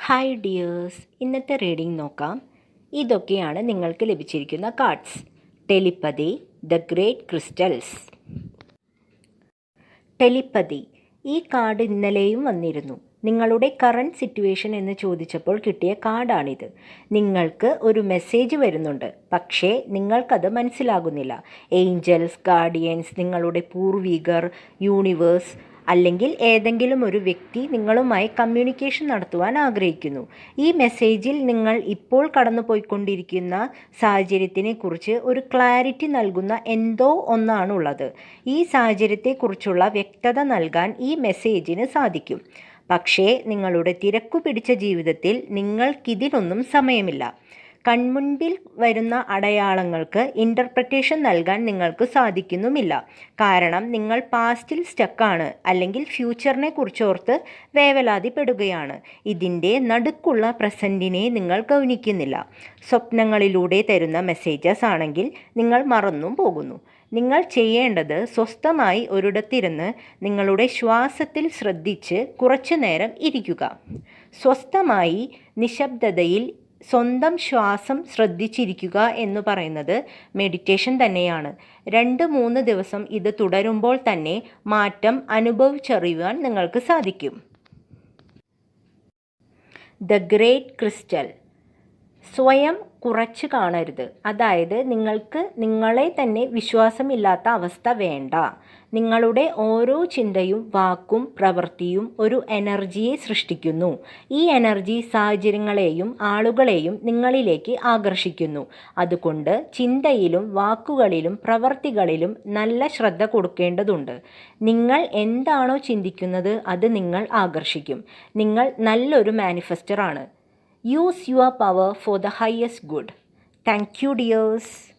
Hi dears ഇന്നത്തെ reading നോക്കാം. ഇതൊക്കെയാണ് നിങ്ങൾക്ക് ലഭിച്ചിരിക്കുന്ന cards telepathy the great crystals telepathy ഈ കാർഡ് ഇന്നലെയും വന്നിരുന്നു. നിങ്ങളുടെ കറണ്ട് സിറ്റുവേഷൻ എന്ന് ചോദിച്ചപ്പോൾ കിട്ടിയ കാർഡാണിത് നിങ്ങൾക്ക് ഒരു മെസ്സേജ് വരുന്നുണ്ട്. പക്ഷേ നിങ്ങൾക്കത് മനസ്സിലാകുന്നില്ല. ഏഞ്ചൽസ് ഗാർഡിയൻസ് നിങ്ങളുടെ പൂർവികർ യൂണിവേഴ്സ് അല്ലെങ്കിൽ ഏതെങ്കിലും ഒരു വ്യക്തി നിങ്ങളുമായി കമ്മ്യൂണിക്കേഷൻ നടത്തുവാൻ ആഗ്രഹിക്കുന്നു. ഈ മെസ്സേജിൽ നിങ്ങൾ ഇപ്പോൾ കടന്നുപോയിക്കൊണ്ടിരിക്കുന്ന സാഹചര്യത്തിനെക്കുറിച്ച് ഒരു ക്ലാരിറ്റി നൽകുന്ന എന്തോ ഒന്നാണുള്ളത്. ഈ സാഹചര്യത്തെക്കുറിച്ചുള്ള വ്യക്തത നൽകാൻ ഈ മെസ്സേജിന് സാധിക്കും. പക്ഷേ നിങ്ങളുടെ തിരക്കു പിടിച്ച ജീവിതത്തിൽ നിങ്ങൾക്കിതിനൊന്നും സമയമില്ല. കൺമുൻപിൽ വരുന്ന അടയാളങ്ങൾക്ക് ഇന്റർപ്രറ്റേഷൻ നൽകാൻ നിങ്ങൾക്ക് സാധിക്കുന്നുമില്ല. കാരണം നിങ്ങൾ പാസ്റ്റിൽ സ്റ്റക്കാണ് അല്ലെങ്കിൽ ഫ്യൂച്ചറിനെ കുറിച്ചോർത്ത് വേവലാതിപ്പെടുകയാണ്. ഇതിന്റെ നടുക്കുള്ള പ്രസന്റിനെ നിങ്ങൾ ഗൗനിക്കുന്നില്ല. സ്വപ്നങ്ങളിലൂടെ തരുന്ന മെസ്സേജസ് ആണെങ്കിൽ നിങ്ങൾ മറന്നും പോകുന്നു. നിങ്ങൾ ചെയ്യേണ്ടത് സ്വസ്ഥമായി ഒരിടത്തിരുന്ന് നിങ്ങളുടെ ശ്വാസത്തിൽ ശ്രദ്ധിച്ച് കുറച്ചു നേരം ഇരിക്കുക. സ്വസ്ഥമായി നിശബ്ദതയിൽ സ്വന്തം ശ്വാസം ശ്രദ്ധിച്ചിരിക്കുക എന്ന് പറയുന്നത് മെഡിറ്റേഷൻ തന്നെയാണ്. രണ്ട് മൂന്ന് ദിവസം ഇത് തുടരുമ്പോൾ തന്നെ മാറ്റം അനുഭവിച്ചറിയുവാൻ നിങ്ങൾക്ക് സാധിക്കും. ദ ഗ്രേറ്റ് ക്രിസ്റ്റൽ സ്വയം കുറച്ച് കാണരുത്. അതായത് നിങ്ങൾക്ക് നിങ്ങളെ തന്നെ വിശ്വാസമില്ലാത്ത അവസ്ഥ വേണ്ട. നിങ്ങളുടെ ഓരോ ചിന്തയും വാക്കും പ്രവൃത്തിയും ഒരു എനർജിയെ സൃഷ്ടിക്കുന്നു. ഈ എനർജി സാഹചര്യങ്ങളെയും ആളുകളെയും നിങ്ങളിലേക്ക് ആകർഷിക്കുന്നു. അതുകൊണ്ട് ചിന്തയിലും വാക്കുകളിലും പ്രവൃത്തികളിലും നല്ല ശ്രദ്ധ കൊടുക്കേണ്ടതുണ്ട്. നിങ്ങൾ എന്താണോ ചിന്തിക്കുന്നത് അത് നിങ്ങൾ ആകർഷിക്കും. നിങ്ങൾ നല്ലൊരു മാനിഫെസ്റ്ററാണ് Use your power for the highest good. Thank you, dears.